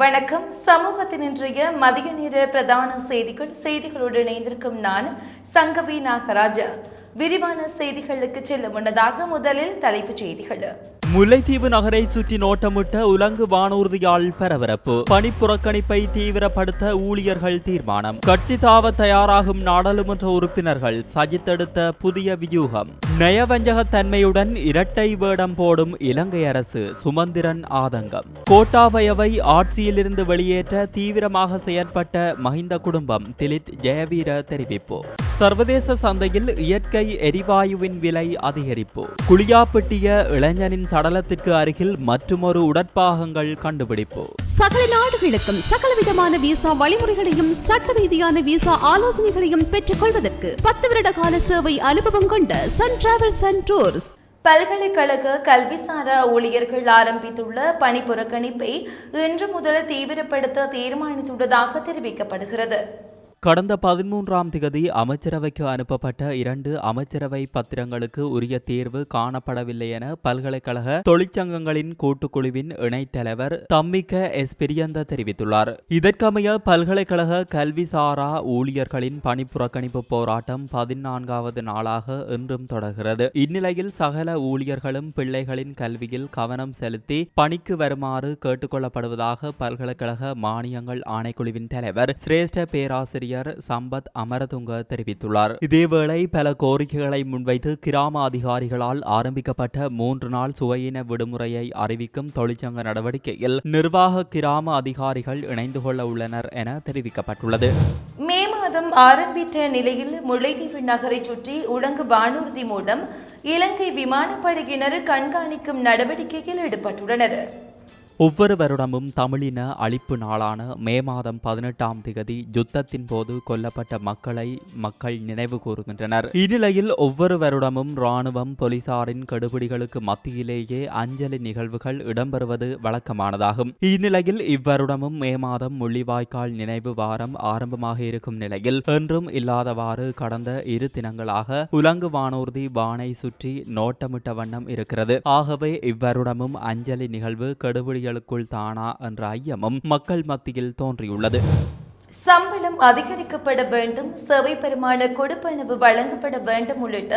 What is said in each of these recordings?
வணக்கம். சமூகத்தின் இன்றைய மதிய நேர பிரதான செய்திகள். செய்திகளோடு இணைந்திருக்கும் நான் சங்கவி நாகராஜா. விரிவான செய்திகளுக்கு செல்ல முன்னதாக முதலில் தலைப்புச் செய்திகள். முல்லைத்தீவு நகரை சுற்றி நோட்டமிட்ட உலங்கு வானூர்தியால் பரபரப்பு. பணிப்புறக்கணிப்பை தீவிரப்படுத்த ஊழியர்கள் தீர்மானம். கட்சி தாவ தயாராகும் நாடாளுமன்ற உறுப்பினர்கள் சஜித்தெடுத்த புதிய வியூகம். நயவஞ்சகத்தன்மையுடன் இரட்டை வேடம் போடும் இலங்கை அரசு சுமந்திரன் ஆதங்கம். கோட்டாபயவை ஆட்சியிலிருந்து வெளியேற்ற தீவிரமாக செயற்பட்ட மஹிந்த குடும்பம் திலித் ஜெயவீர தெரிவிப்பு. சர்வதேச சந்தையில் இயற்கை எரிவாயுவின் விலை அதிகரிப்பு. குளியாப்பட்டிய இளைஞனின் சடலத்திற்கு அருகில் மற்றுமொரு உடற்பாகங்கள் கண்டுபிடிப்பு. சகல நாடுகளுக்கும் சகலவிதமான விசா வழிமுறைகளையும் சட்ட ரீதியான விசா ஆலோசனைகளையும் பெற்றுக் கொள்வதற்கு பத்து வருட கால சேவை அனுபவம் கொண்ட சன் டிராவல்ஸ் அண்ட் டூர்ஸ் பல்கலைக்கழக கல்விசாரா ஊழியர்கள் ஆரம்பித்துள்ள பணி புறக்கணிப்பை இன்று முதல் தீவிரப்படுத்த தீர்மானித்துள்ளதாக தெரிவிக்கப்படுகிறது. கடந்த பதிமூன்றாம் திகதி அமைச்சரவைக்கு அனுப்பப்பட்ட இரண்டு அமைச்சரவை பத்திரங்களுக்கு உரிய தேர்வு காணப்படவில்லை என பல்கலைக்கழக தொழிற்சங்கங்களின் கூட்டுக்குழுவின் இணைத்தலைவர் தம்மிக்க எஸ். பிரியந்த தெரிவித்துள்ளார். இதற்கமைய பல்கலைக்கழக கல்விசாரா ஊழியர்களின் பணி புறக்கணிப்பு போராட்டம் பதினான்காவது நாளாக இன்றும் தொடர்கிறது. இந்நிலையில் சகல ஊழியர்களும் பிள்ளைகளின் கல்வியில் கவனம் செலுத்தி பணிக்கு வருமாறு கேட்டுக்கொள்ளப்படுவதாக பல்கலைக்கழக மானியங்கள் ஆணைக்குழுவின் தலைவர் சிரேஷ்ட பேராசிரியர் சம்பத் அமரதுங்க தெரிவித்துள்ளார். இதேவேளை பல கோரிக்கைகளை முன்வைத்து கிராம அதிகாரிகளால் ஆரம்பிக்கப்பட்ட மூன்று நாள் சுவையின விடுமுறையை அறிவிக்கும் தொழிற்சங்க நடவடிக்கையில் நிர்வாக கிராம அதிகாரிகள் இணைந்து கொள்ள உள்ளனர் என தெரிவிக்கப்பட்டுள்ளது. மே மாதம் ஆரம்பித்த நிலையில் முல்லைத்தீவு நகரை சுற்றி உலங்கு வானூர்தி மூலம் இலங்கை விமானப்படையினர் கண்காணிக்கும் நடவடிக்கையில் ஈடுபட்டுள்ளனர். ஒவ்வொரு வருடமும் தமிழின அழிப்பு நாளான மே மாதம் பதினெட்டாம் திகதி யுத்தத்தின் போது கொல்லப்பட்ட மக்களை மக்கள் நினைவு கூறுகின்றனர். இந்நிலையில் ஒவ்வொரு வருடமும் ராணுவம் போலீசாரின் கெடுபிடிகளுக்கு மத்தியிலேயே அஞ்சலி நிகழ்வுகள் இடம்பெறுவது வழக்கமானதாகும். இந்நிலையில் இவ்வருடமும் மே மாதம் முள்ளிவாய்க்கால் நினைவு வாரம் ஆரம்பமாக இருக்கும் நிலையில் என்றும் இல்லாதவாறு கடந்த இரு தினங்களாக உலங்கு வானூர்தி வானை சுற்றி நோட்டமிட்ட வண்ணம் இருக்கிறது. ஆகவே இவ்வருடமும் அஞ்சலி நிகழ்வு கெடுபிடிகளுக்குள் தானா என்ற ஐயமும் மக்கள் மத்தியில் தோன்றியுள்ளது. சம்பளம் அதிகரிக்கப்பட வேண்டும் சேவை பெருமான கொடுப்பனவு வழங்கப்பட வேண்டும் உள்ளிட்ட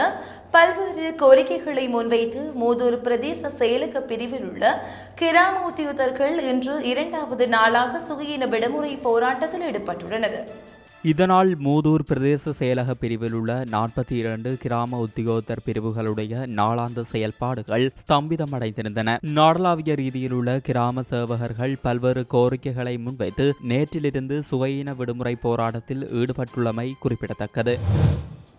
பல்வேறு கோரிக்கைகளை முன்வைத்து மூதூர் பிரதேச செயலக பிரிவில் உள்ள கிராம உத்தியோகர்கள் இன்று இரண்டாவது நாளாக சுயின விடுமுறை போராட்டத்தில் ஈடுபட்டுள்ளனர். இதனால் மூதூர் பிரதேச செயலக பிரிவில் உள்ள நாற்பத்தி இரண்டு கிராம உத்தியோகத்தர் பிரிவுகளுடைய நாளாந்த செயல்பாடுகள் ஸ்தம்பிதமடைந்திருந்தன. நாடளாவிய ரீதியில் உள்ள கிராம சேவகர்கள் பல்வேறு கோரிக்கைகளை முன்வைத்து நேற்றிலிருந்து சுவையின விடுமுறை போராட்டத்தில் ஈடுபட்டுள்ளமை குறிப்பிடத்தக்கது.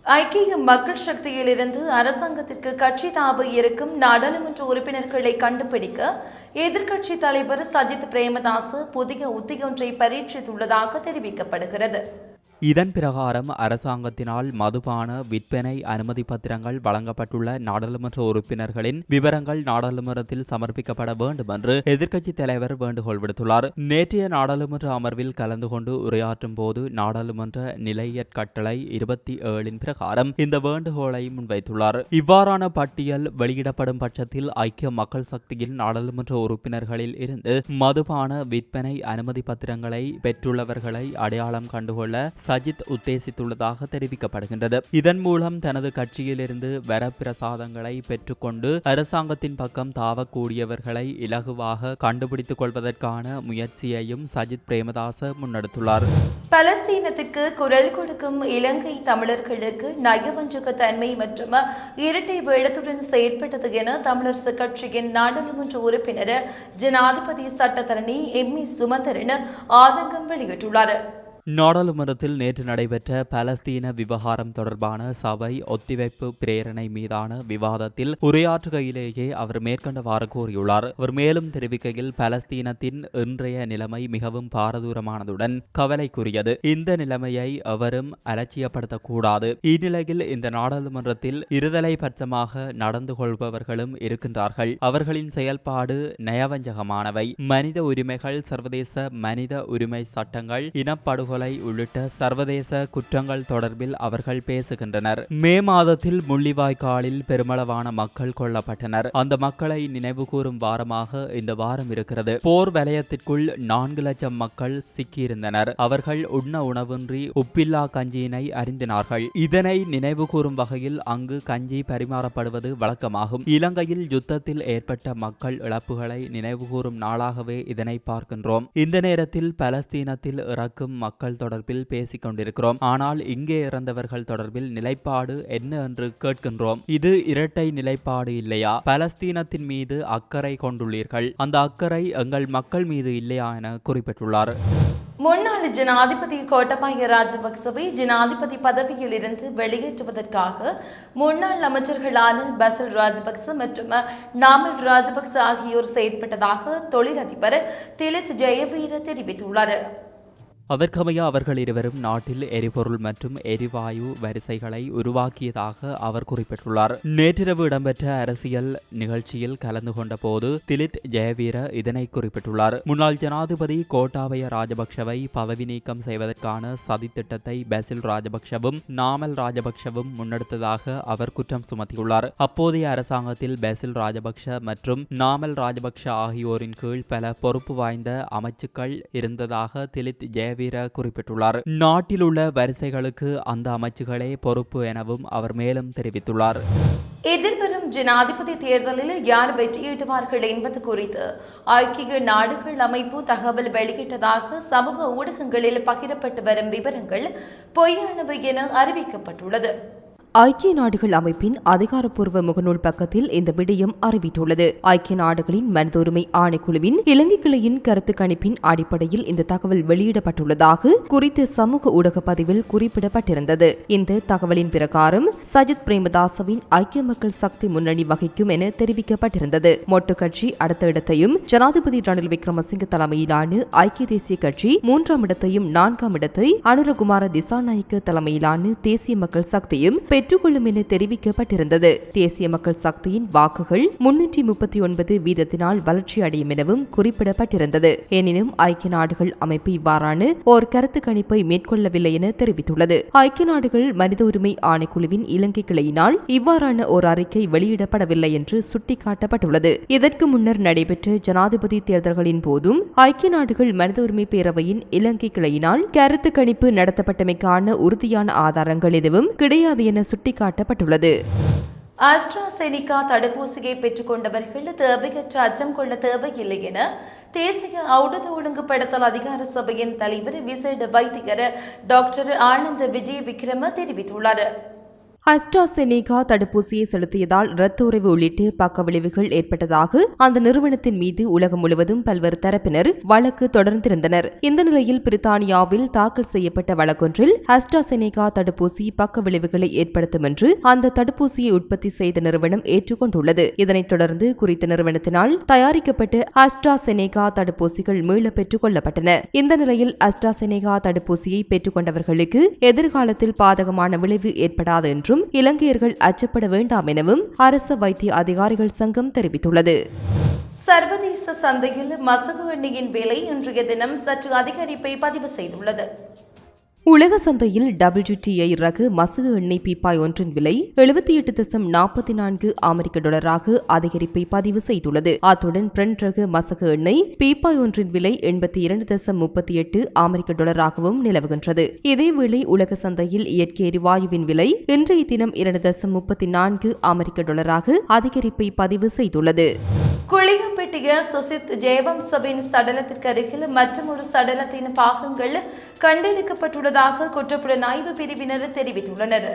ஐக்கிய மக்கள் சக்தியிலிருந்து அரசாங்கத்திற்கு கட்சி தாபு இருக்கும் நாடாளுமன்ற உறுப்பினர்களை கண்டுபிடிக்க எதிர்க்கட்சி தலைவர் சஜித் பிரேமதாஸ் புதிய உத்தியொன்றை பரீட்சித்துள்ளதாக தெரிவிக்கப்படுகிறது. இதன் பிரகாரம் அரசாங்கத்தினால் மதுபான விற்பனை அனுமதி பத்திரங்கள் வழங்கப்பட்டுள்ள நாடாளுமன்ற உறுப்பினர்களின் விவரங்கள் நாடாளுமன்றத்தில் சமர்ப்பிக்கப்பட வேண்டும் என்று எதிர்க்கட்சித் தலைவர் வேண்டுகோள் விடுத்துள்ளார். நேற்றைய நாடாளுமன்ற அமர்வில் கலந்து கொண்டு உரையாற்றும் போது நாடாளுமன்ற நிலையற்கட்டளை இருபத்தி ஏழின் பிரகாரம் இந்த வேண்டுகோளை முன்வைத்துள்ளார். இவ்வாறான பட்டியல் வெளியிடப்படும் பட்சத்தில் ஐக்கிய மக்கள் சக்தியின் நாடாளுமன்ற உறுப்பினர்களில் இருந்து மதுபான விற்பனை அனுமதி பத்திரங்களை பெற்றுள்ளவர்களை அடையாளம் கண்டுகொள்ள சஜித் உத்தேசித்துள்ளதாக தெரிவிக்கப்படுகின்றது. இதன் மூலம் தனது கட்சியிலிருந்து வரப்பிரசாதங்களை பெற்றுக்கொண்டு அரசாங்கத்தின் பக்கம் தாவக்கூடியவர்களை இலகுவாக கண்டுபிடித்துக் கொள்வதற்கான முயற்சியையும் சஜித் பிரேமதாச முன்னெடுத்துள்ளார். பலஸ்தீனத்திற்கு குரல் கொடுக்கும் இலங்கை தமிழர்களுக்கு நயவஞ்சக தன்மை மற்றும் இரட்டை வேடத்துடன் செயற்பட்டது என தமிழரசு கட்சியின் நாடாளுமன்ற உறுப்பினர் ஜனாதிபதி சட்டத்தரணி எம். ஏ சுமந்தரன் ஆதங்கம் வெளியிட்டுள்ளார். நாடாளுமன்றத்தில் நேற்று நடைபெற்ற பலஸ்தீன விவகாரம் தொடர்பான சபை ஒத்திவைப்பு பிரேரணை மீதான விவாதத்தில் உரையாற்றுகையிலேயே அவர் மேற்கண்டவாறு கூறியுள்ளார். அவர் மேலும் தெரிவிக்கையில் பலஸ்தீனத்தின் இன்றைய நிலைமை மிகவும் பாரதூரமானதுடன் கவலைக்குரியது. இந்த நிலைமையை அவரும் அலட்சியப்படுத்தக்கூடாது. இந்நிலையில் இந்த நாடாளுமன்றத்தில் இருதலை பட்சமாக நடந்து கொள்பவர்களும் இருக்கின்றார்கள். அவர்களின் செயல்பாடு நயவஞ்சகமானவை. மனித உரிமைகள் சர்வதேச மனித உரிமை சட்டங்கள் இனப்படுகொலை கொலை உள்ளிட்ட சர்வதேச குற்றங்கள் தொடர்பில் அவர்கள் பேசுகின்றனர். மே மாதத்தில் முள்ளிவாய்க்காலில் பெருமளவான மக்கள் கொல்லப்பட்டனர். அந்த மக்களை நினைவுகூரும் வாரமாக இந்த வாரம் இருக்கிறது. போர் வலயத்திற்குள் நான்கு லட்சம் மக்கள் சிக்கியிருந்தனர். அவர்கள் உண்ண உணவின்றி உப்பில்லா கஞ்சியினை அறிந்தினார்கள் இதனை நினைவுகூரும் வகையில் அங்கு கஞ்சி பரிமாறப்படுவது வழக்கமாகும். இலங்கையில் யுத்தத்தில் ஏற்பட்ட மக்கள் இழப்புகளை நினைவுகூரும் நாளாகவே இதனை பார்க்கின்றோம். இந்த நேரத்தில் பலஸ்தீனத்தில் இறக்கும் மக்கள் தொடர்பில் பேசிக் கொண்டிருக்கிறோம் ஆனால் இங்கே இறந்தவர்கள் தொடர்பில் நிலைப்பாடு என்ன என்று கேட்கின்றோம். இது இரட்டை நிலைப்பாடு இல்லையா? பலஸ்தீனத்தின் மீது அக்கறை கொண்டுள்ளீர்கள். அந்த அக்கறை எங்கள் மக்கள் மீது இல்லையா என குறிப்பிட்டுள்ளார். முன்னாள் ஜனாதிபதி கோட்டபாய ராஜபக்சவை ஜனாதிபதி பதவியில் இருந்து வெளியேற்றுவதற்காக முன்னாள் அமைச்சர்களான பசல் ராஜபக்ச மற்றும் நாமல் ராஜபக்ச ஆகியோர் செயற்பட்டதாக தொழிலதிபர் திலித் ஜெயவீர தெரிவித்துள்ளார். அதற்கமைய அவர்கள் இருவரும் நாட்டில் எரிபொருள் மற்றும் எரிவாயு வரிசைகளை உருவாக்கியதாக அவர் குறிப்பிட்டுள்ளார். நேற்றிரவு இடம்பெற்ற அரசியல் நிகழ்ச்சியில் கலந்து கொண்ட போது திலித் ஜெயவீர இதனை குறிப்பிட்டுள்ளார். முன்னாள் ஜனாதிபதி கோட்டாபய ராஜபக்ஷவை பதவி நீக்கம் செய்வதற்கான சதித்திட்டத்தை பசில் ராஜபக்ஷவும் நாமல் ராஜபக்ஷவும் முன்னெடுத்ததாக அவர் குற்றம் சுமத்தியுள்ளார். அப்போதைய அரசாங்கத்தில் பசில் ராஜபக்ஷ மற்றும் நாமல் ராஜபக்ஷ ஆகியோரின் கீழ் பல பொறுப்பு வாய்ந்த அமைச்சுக்கள் இருந்ததாக திலித் ஜெய ஜெயவீர குறிப்பிட்டுள்ளார். நாட்டில் உள்ள வரிசைகளுக்கு அந்த அமைச்சுகளே பொறுப்பு எனவும் அவர் மேலும் தெரிவித்துள்ளார். எதிர்வரும் ஜனாதிபதி தேர்தலில் யார் வெற்றியீட்டுவார்கள் என்பது குறித்து ஐக்கிய நாடுகள் அமைப்பு தகவல் வெளியிட்டதாக சமூக ஊடகங்களில் பகிரப்பட்டு வரும் விவரங்கள் பொய்யானவை என அறிவிக்கப்பட்டுள்ளது. ஐக்கிய நாடுகள் அமைப்பின் அதிகாரப்பூர்வ முகநூல் பக்கத்தில் இந்த விடயம் அறிவித்துள்ளது. ஐக்கிய நாடுகளின் மனித உரிமை ஆணைக்குழுவின் இலங்கை கிளையின் கருத்து கணிப்பின் அடிப்படையில் இந்த தகவல் வெளியிடப்பட்டுள்ளதாக குறித்த சமூக ஊடக பதிவில் குறிப்பிடப்பட்டிருந்தது. இந்த தகவலின் பிரகாரம் சஜித் பிரேமதாசவின் ஐக்கிய மக்கள் சக்தி முன்னணி வகிக்கும் என தெரிவிக்கப்பட்டிருந்தது. மொட்டு கட்சி அடுத்த இடத்தையும் ஜனாதிபதி ரணில் விக்ரமசிங்க தலைமையிலான ஐக்கிய தேசிய கட்சி மூன்றாம் இடத்தையும் நான்காம் இடத்தை அனுரகுமார திசாநாயக்க தலைமையிலான தேசிய மக்கள் சக்தியும் பெற்றுக்கொள்ளும் என தெரிவிக்கப்பட்டிருந்தது. தேசிய மக்கள் சக்தியின் வாக்குகள் முன்னூற்றி முப்பத்தி ஒன்பது வீதத்தினால் வளர்ச்சி அடையும் எனவும் குறிப்பிடப்பட்டிருந்தது. எனினும் ஐக்கிய நாடுகள் அமைப்பு இவ்வாறான ஓர் கருத்து கணிப்பை மேற்கொள்ளவில்லை என தெரிவித்துள்ளது. ஐக்கிய நாடுகள் மனித உரிமை ஆணைக்குழுவின் இலங்கை கிளையினால் இவ்வாறான ஓர் அறிக்கை வெளியிடப்படவில்லை என்று சுட்டிக்காட்டப்பட்டுள்ளது. இதற்கு முன்னர் நடைபெற்ற ஜனாதிபதி தேர்தல்களின் போதும் ஐக்கிய நாடுகள் மனித உரிமை பேரவையின் இலங்கை கிளையினால் கருத்து கணிப்பு நடத்தப்பட்டமைக்கான உறுதியான ஆதாரங்கள் எதுவும் கிடையாது என சுட்டிக்காட்டப்பட்டுள்ளது. அஸ்ட்ராசெனிகா தடுப்பூசியை பெற்றுக்கொண்டவர்கள் தேவையற்ற அச்சம் கொள்ள தேவையில்லை என தேசிய ஔடத ஒழுங்குபடுத்தல் அதிகார சபையின் தலைவர் விசேட வைத்தியர் டாக்டர் ஆனந்த விஜய் விக்ரம தெரிவித்துள்ளார். அஸ்ட்ராசெனிகா தடுப்பூசியை செலுத்தியதால் இரத்த உறவு உள்ளிட்ட பக்க விளைவுகள் ஏற்பட்டதாக அந்த நிறுவனத்தின் மீது உலகம் முழுவதும் பல்வேறு தரப்பினர் வழக்கு தொடர்ந்திருந்தனர். இந்த நிலையில் பிரித்தானியாவில் தாக்கல் செய்யப்பட்ட வழக்கொன்றில் அஸ்ட்ராசெனிகா தடுப்பூசி பக்க விளைவுகளை ஏற்படுத்தும் என்று அந்த தடுப்பூசியை உற்பத்தி செய்த நிறுவனம் ஏற்றுக்கொண்டுள்ளது. இதனைத் தொடர்ந்து குறித்த நிறுவனத்தினால் தயாரிக்கப்பட்ட அஸ்ட்ராசெனிகா தடுப்பூசிகள் மீள பெற்றுக் கொள்ளப்பட்டன. இந்த நிலையில் அஸ்ட்ராசெனிகா தடுப்பூசியை பெற்றுக் கொண்டவர்களுக்கு எதிர்காலத்தில் பாதகமான விளைவு ஏற்படாது என்றும் இலங்கையர்கள் அச்சப்பட வேண்டாம் எனவும் அரச வைத்திய அதிகாரிகள் சங்கம் தெரிவித்துள்ளது. சர்வதேச சந்தையில் மசகு எண்ணெயின் விலை இன்றைய தினம் சற்று அதிகரிப்பை பதிவு செய்துள்ளது. உலக சந்தையில் டபிள்யூடிஐ ரக மசகு எண்ணெய் பீப்பாய் ஒன்றின் விலை எழுபத்தி எட்டு தசம் நாற்பத்தி நான்கு அமெரிக்க டாலராக அதிகரிப்பை பதிவு செய்துள்ளது. அத்துடன் பிரெண்ட் ரக மசகு எண்ணெய் பீப்பாய் ஒன்றின் விலை எண்பத்தி இரண்டு தசம் முப்பத்தி எட்டு அமெரிக்க டாலராகவும் நிலவுகின்றது. இதேவேளை உலக சந்தையில் இயற்கை எரிவாயுவின் விலை இன்றைய தினம் இரண்டு தசம் முப்பத்தி நான்கு அமெரிக்க டாலராக அதிகரிப்பை பதிவு செய்துள்ளது. குளியப்பட்டிய சுசித் ஜெயவம்சவின் சடலத்திற்கு அருகில் மற்றும் ஒரு சடலத்தின் பாகங்கள் கண்டெடுக்கப்பட்டுள்ளதாக குற்றப்புலனாய்வு பிரிவினர் தெரிவித்துள்ளனர்.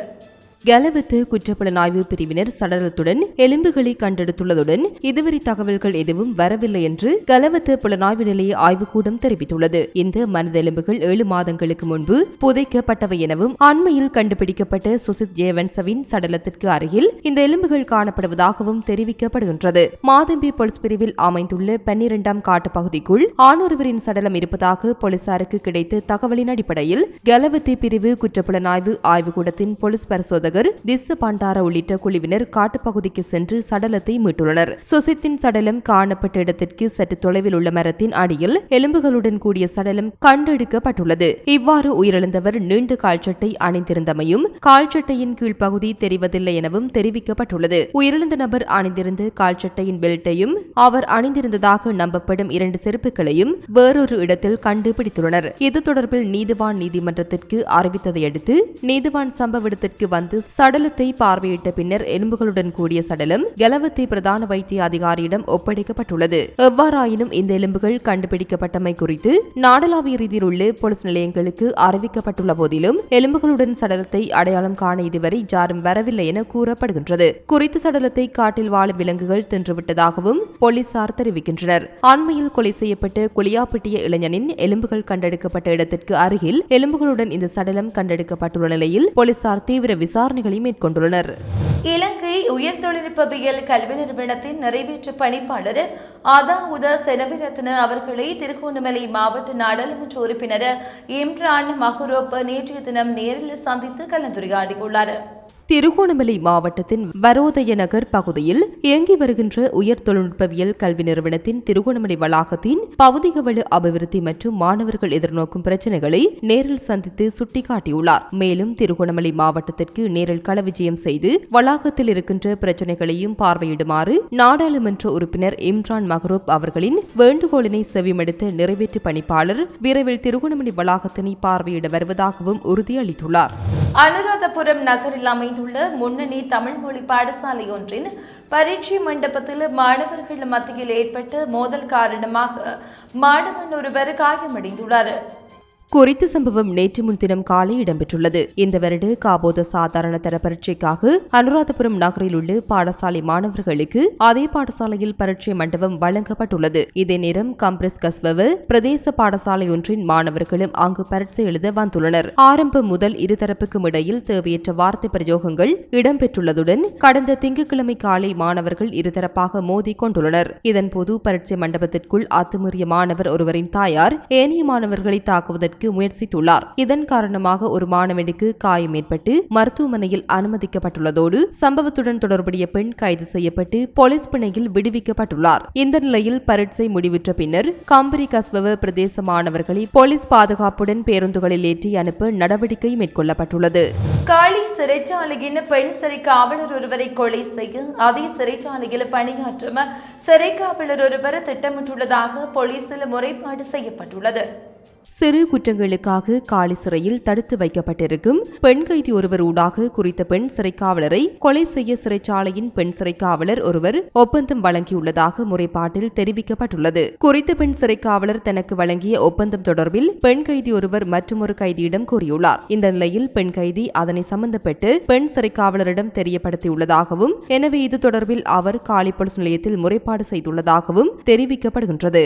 கலவத்து குற்றப்புலனாய்வு பிரிவினர் சடலத்துடன் எலும்புகளை கண்டெடுத்துள்ளதுடன் இதுவரை தகவல்கள் எதுவும் வரவில்லை என்று கலவத்து புலனாய்வு நிலைய ஆய்வுக்கூடம் தெரிவித்துள்ளது. இந்த மனித எலும்புகள் ஏழு மாதங்களுக்கு முன்பு புதைக்கப்பட்டவை எனவும் அண்மையில் கண்டுபிடிக்கப்பட்ட சுசித் ஜேவன்சவின் சடலத்திற்கு அருகில் இந்த எலும்புகள் காணப்படுவதாகவும் தெரிவிக்கப்படுகின்றது. மாதம்பி போலீஸ் பிரிவில் அமைந்துள்ள பன்னிரண்டாம் காட்டு பகுதிக்குள் ஆணொருவரின் சடலம் இருப்பதாக போலீசாருக்கு கிடைத்த தகவலின் அடிப்படையில் கலவத்தி பிரிவு குற்றப்புலனாய்வு ஆய்வுக்கூடத்தின் போலீஸ் பரிசோதனை சோதகர் திஸ்ஸ பண்டார உள்ளிட்ட குழுவினர் காட்டுப்பகுதிக்கு சென்று சடலத்தை மீட்டுள்ளனர். சுசித்தின் சடலம் காணப்பட்ட இடத்திற்கு சற்று தொலைவில் உள்ள மரத்தின் அடியில் எலும்புகளுடன் கூடிய சடலம் கண்டெடுக்கப்பட்டுள்ளது. இவ்வாறு உயிரிழந்தவர் நீண்ட கால்சட்டை அணிந்திருந்தமையும் கால்சட்டையின் கீழ்ப்பகுதி தெரிவதில்லை எனவும் தெரிவிக்கப்பட்டுள்ளது. உயிரிழந்த நபர் அணிந்திருந்த கால்சட்டையின் பெல்ட்டையும் அவர் அணிந்திருந்ததாக நம்பப்படும் இரண்டு செருப்புகளையும் வேறொரு இடத்தில் கண்டுபிடித்துள்ளனர். இது தொடர்பில் நீதிவான் நீதிமன்றத்திற்கு அறிவித்ததை அடுத்து நீதிவான் சம்பவ இடத்திற்கு வந்து சடலத்தை பார்வையிட்ட பின்னர் எலும்புகளுடன் கூடிய சடலம் கலவத்தை பிரதான வைத்திய அதிகாரியிடம் ஒப்படைக்கப்பட்டுள்ளது. எவ்வாறாயினும் இந்த எலும்புகள் கண்டுபிடிக்கப்பட்டமை குறித்து நாடளாவிய ரீதியில் உள்ள போலீஸ் நிலையங்களுக்கு அறிவிக்கப்பட்டுள்ள போதிலும் எலும்புகளுடன் சடலத்தை அடையாளம் காண இதுவரை யாரும் வரவில்லை என கூறப்படுகின்றது. குறித்த சடலத்தை காட்டில் வாழும் விலங்குகள் தின்றுவிட்டதாகவும் போலீசார் தெரிவிக்கின்றனர். அண்மையில் கொலை செய்யப்பட்ட குளியாப்பட்டிய இளைஞனின் எலும்புகள் கண்டெடுக்கப்பட்ட இடத்திற்கு அருகில் எலும்புகளுடன் இந்த சடலம் கண்டெடுக்கப்பட்டுள்ள நிலையில் போலீசார் தீவிர விசாரணைகளை மேற்கொண்டுள்ளனர். இலங்கை உயர் தொழில்நுட்பவியல் கல்வி நிறுவனத்தின் நிறைவேற்று பணிப்பாளர் அதா உதா செனவிரத்ன அவர்களை திருகோணமலை மாவட்ட நாடாளுமன்ற உறுப்பினர் இம்ரான் மஹுரோப் நேற்றைய தினம் நேரில் சந்தித்து கலந்துரையாடியுள்ளார். திருகோணமலை மாவட்டத்தின் வரோதய நகர் பகுதியில் இயங்கி வருகின்ற உயர் தொழில்நுட்பவியல் கல்வி நிறுவனத்தின் திருகோணமலை வளாகத்தின் பகுதிகவள அபிவிருத்தி மற்றும் மாணவர்கள் எதிர்நோக்கும் பிரச்சினைகளை நேரில் சந்தித்து சுட்டிக்காட்டியுள்ளார். மேலும் திருகோணமலை மாவட்டத்திற்கு நேரில் கள விஜயம் செய்து வளாகத்தில் இருக்கின்ற பிரச்சினைகளையும் பார்வையிடுமாறு நாடாளுமன்ற உறுப்பினர் இம்ரான் மஹரூப் அவர்களின் வேண்டுகோளினை செவிமடுத்த நிறைவேற்று பணிப்பாளர் விரைவில் திருகோணமலை வளாகத்தினை பார்வையிட வருவதாகவும் உறுதியளித்துள்ளார். அனுராதபுரம் நகரில் அமைந்துள்ள முன்னணி தமிழ் மொழி பாடசாலை ஒன்றின் பரீட்சை மண்டபத்தில் மாணவர்கள் மத்தியில் ஏற்பட்ட மோதல் காரணமாக மாணவன் ஒருவர் காயமடைந்துள்ளார். குறித்த சம்பவம் நேற்று முன்தினம் காலை இடம்பெற்றுள்ளது. இந்த வருட காபோத சாதாரண தர பரீட்சைக்காக அனுராதபுரம் நகரில் உள்ள பாடசாலை மாணவர்களுக்கு அதே பாடசாலையில் பரீட்சை மண்டபம் வழங்கப்பட்டுள்ளது. இதே நேரம் கம்ப்ரஸ் கஸ்வவ பிரதேச பாடசாலை ஒன்றின் மாணவர்களும் அங்கு பரீட்சை எழுத வந்துள்ளனர். ஆரம்பம் முதல் இருதரப்புக்கும் இடையில் தேவையற்ற வார்த்தை பிரயோகங்கள் இடம்பெற்றுள்ளதுடன் கடந்த திங்கட்கிழமை காலை மாணவர்கள் இருதரப்பாக மோதி கொண்டுள்ளனர். இதன்போது பரீட்சை மண்டபத்திற்குள் அத்துமீறிய மாணவர் ஒருவரின் தாயார் ஏனைய மாணவர்களை தாக்குவதற்கு முயற்சித்துள்ளார். இதன் காரணமாக ஒரு மாணவனுக்கு காயம் ஏற்பட்டு மருத்துவமனையில் அனுமதிக்கப்பட்டுள்ளதோடு சம்பவத்துடன் தொடர்புடைய பெண் கைது செய்யப்பட்டு போலீஸ் பிணையில் விடுவிக்கப்பட்டுள்ளார். இந்த நிலையில் பரீட்சை முடிவுற்ற பின்னர் காம்பரி கஸ்வவ பிரதேச மாணவர்களை போலீஸ் பாதுகாப்புடன் பேருந்துகளில் ஏற்றி அனுப்ப நடவடிக்கை மேற்கொள்ளப்பட்டுள்ளது. காளி சிறைச்சாலையின் பெண் சிறை காவலர் ஒருவரை கொலை செய்ய அதே சிறைச்சாலையில் பணியாற்றும் சிறை காவலர் ஒருவர் திட்டமிட்டுள்ளதாக போலீசில் முறைப்பாடு செய்யப்பட்டுள்ளது. சிறு குற்றங்களுக்காக காலி சிறையில் தடுத்து வைக்கப்பட்டிருக்கும் பெண் கைதி ஒருவர் ஊடாக குறித்த பெண் சிறைக்காவலரை கொலை செய்ய சிறைச்சாலையின் பெண் சிறைக்காவலர் ஒருவர் ஒப்பந்தம் வழங்கியுள்ளதாக முறைப்பாட்டில் தெரிவிக்கப்பட்டுள்ளது. குறித்த பெண் சிறைக்காவலர் தனக்கு வழங்கிய ஒப்பந்தம் தொடர்பில் பெண் கைதி ஒருவர் மற்றொரு கைதியிடம் கூறியுள்ளார். இந்த நிலையில் பெண் கைதி அதனை சம்பந்தப்பட்டு பெண் சிறைக்காவலரிடம் தெரியப்படுத்தியுள்ளதாகவும் எனவே இது தொடர்பில் அவர் காலி போலீஸ் நிலையத்தில் முறைப்பாடு செய்துள்ளதாகவும் தெரிவிக்கப்படுகின்றது.